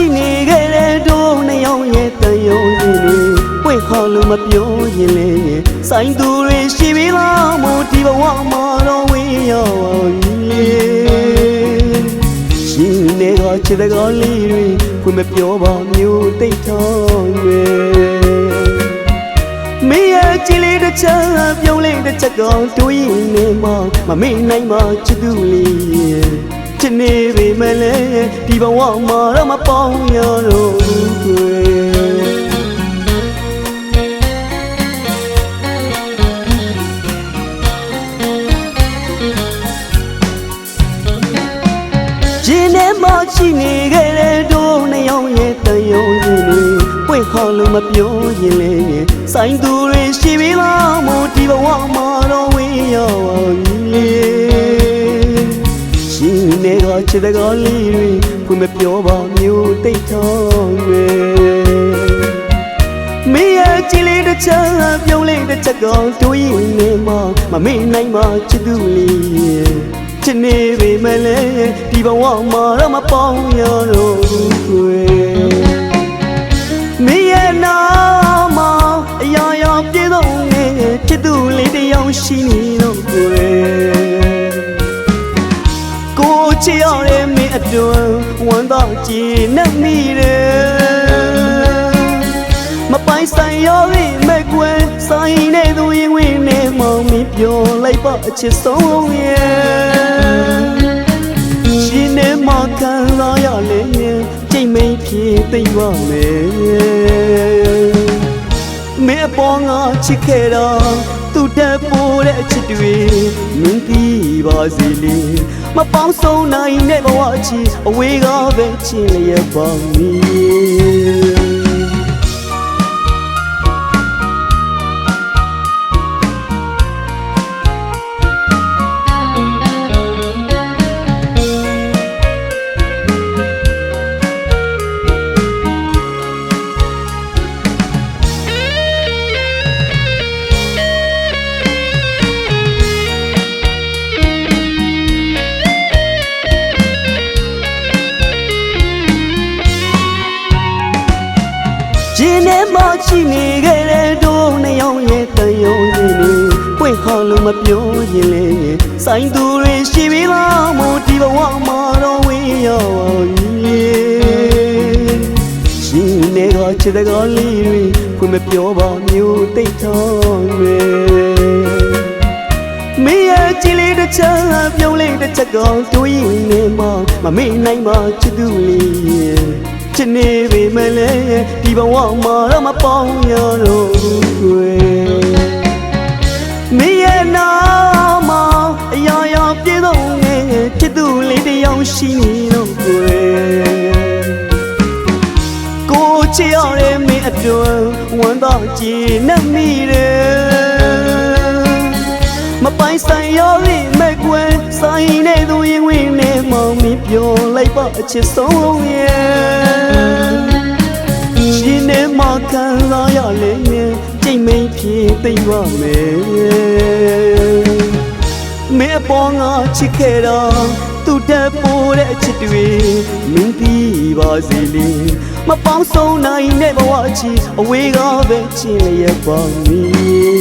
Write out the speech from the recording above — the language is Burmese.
ရှိနေခဲ့တဲ့တို့နှစ်ယောက်ရဲ့တန်ရုံစင်းတွေပွင့်ခေါ်လို့မပြောရင်လေဆိုင်သူတွေရှိပြီလားမို့ဒီဘဝမှာတော့ဝေးရောက်ပြီရှင်နေကချစ်တဲ့ကလေးတွေဖွင့်မပြောပါမျိုးတိတ်ထောင်းတွေမင်းရဲ့ကြည်လေးတစ်ချက်ပြုံးလေးတစ်ချက်ကောင်တွေးရင်နေမှမမေ့နိုင်မှချစ်သူလေး ချစ်နေပေမဲ့လည်းဒီဘဝမှာတော့မပေါင်းရတော့ဘူးကွယ်ရှင်ထဲမှာရှိနေခဲ့တဲ့တို့နှစ်ယောက်ရဲ့တန်ရုံစင်းတွေပွင့်ခေါ်လို့မပြောရင်လေဆိုင်သူတွေရှိပြီလားမို့ဒီဘဝမှာတော့ဝေးရောက်အောင်လေရှင်နေက ချစ်တဲ့ကလေးတွေဖွင့်မပြောပါမျိုးတိတ်ထောင်းတွေမင်းရဲ့ကြည်လေးတစ်ချက်ပြုံးလေးတစ်ချက်ကောင်တွေးရင်နေမှမမေ့နိုင်မှချစ်သူလေးချစ်နေပေမဲ့လည်းဒီဘဝမှာတော့မပေါင်းရတော့ဘူးကွယ်မင်းရဲ့နာမအရာရာပြေဆုံးနေချစ်သူလေးတစ်ယောက်ရှိနေတော့ကွယ်ကို ချစ်ရတဲ့မင်းအတွန်းဝမ်းသာကြည်နဲ့မိတယ်မပိုင်ဆိုင်ရောပြီမဲ့ကွယ်ဆိုင်နေသူရင်ဝင်နေမောင်မီပြောလိုက်ပါအချစ်ဆုံးရဲ့ရှင်နေမခံလာရလေကြိတ်မိန်ဖြစ်သိမ့်ပါမယ်မင်းအပေါ်ငါချစ်ခဲ့တာ သူတက်ပိုးတဲ့အချစ်တွေမင်းပြီးပါစီလေမပေါင်းဆုံးနိုင်တဲ့ဘဝချီအဝေးကပဲချင်းလျက်ပါမီ ရှင်ထဲမှာရှိနေခဲ့တဲ့တို့နှစ်ယောက်ရဲ့တန်ရုံစင်းတွေပွင့်ခေါ်လို့မပြောရင်လေဆိုင်သူတွေရှိပြီလားမို့ဒီဘဝမှာတော့ဝေးရောက်အောင်လေရှင်နေကချစ်တဲ့ကလေးတွေဖွင့်မပြောပါမျိုးတိတ်ထောင်းတွေမင်းရဲ့ကြည်လေးတစ်ချက်ပြုံးလေးတစ်ချက်ကောင်တွေးရင်နေမှမမေ့နိုင်မှချစ်သူလေး ချစ်နေပေမဲ့လည်းဒီဘဝမှာတော့မပေါင်းရတော့ဘူးကွယ်မင်းရဲ့နာမအရာရာပြေဆုံးနေချစ်သူလေးတစ်ယောက်ရှိနေတော့ကွယ်ကိုချစ်ရတဲ့မင်းအတွန်းဝမ်းသာကြည်နဲ့မိတယ်မပိုင်ဆိုင်ရောလိမဲ့ကွယ်ဆိုင်နေသူ ရင်ဝင်နေမောင်မီပြောလိုက်ပါအချစ်ဆုံးရဲ့ရှင်နေမခံလာရလေကြိတ်မိန်ဖြစ်သိမ့်ပါမယ်မဲပေါ်ငါချစ်ခဲ့တာသူတက်ပိုးတဲ့အချစ်တွေမင်းပြီးပါစေလေမပေါင်းဆုံးနိုင်တဲ့ဘဝချီအဝေးကပဲချင်းလျက်ပါမည်